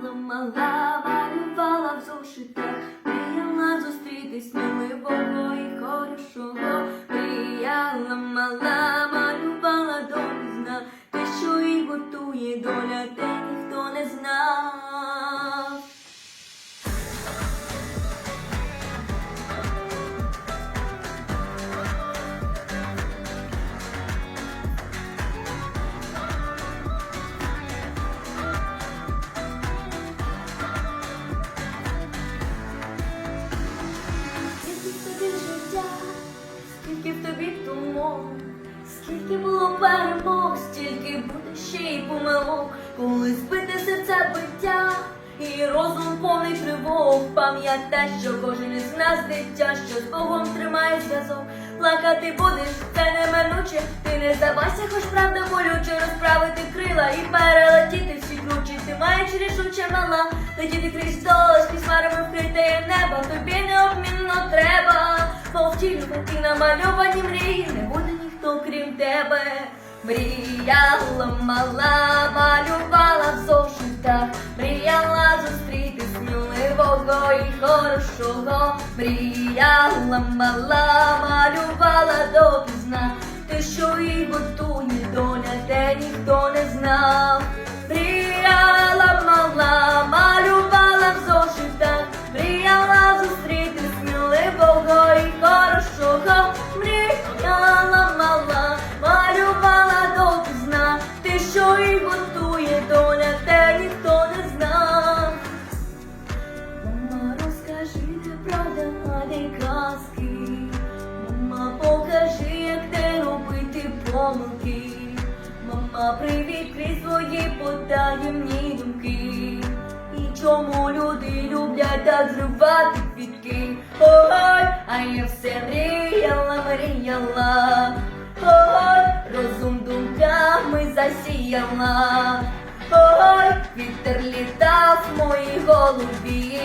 була мала, малювала в суши так, прияла зустрітись милого і хорошого, прияла мала, малювала допізна, те, що і готує доля. Коли збите серце биття, і розум повний тривог, пам'ятай, що кожен із нас дитя, що з Богом тримає зв'язок. Плакати будеш, це неминуче, ти не здавайся, хоч правда болюче, розправити крила і перелетіти всі кручі. Ти маєш рішуче мала, летіти крізь дощ, крізь хмарами вкрите небо, тобі необмінно треба. Повтілювати намальовані мрії, не буде ніхто крім тебе. Мріяла мала, малювала в зошитах, мріяла зустріти сміливого і хорошого. Мріяла мала, малювала допізна, ти що і готує помилки. Мама, привіт свої потаємні думки. І чому люди люблять так зривати квітки? Ой, а я все мріяла, мріяла. Ой, розум думками засіяла. Ой, вітер літав в моїй голові.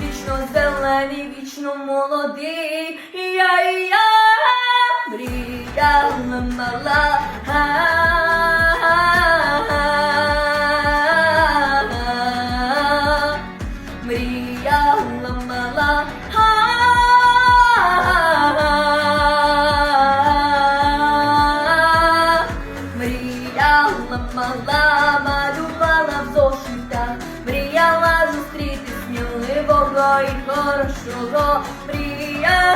Вічно зелений, вічно молодий. Я, я мріяла мала. Мріяла мала. Мріяла мала, малювала в зошитах, мріяла зустріти сміливого і хорошого, мріяла.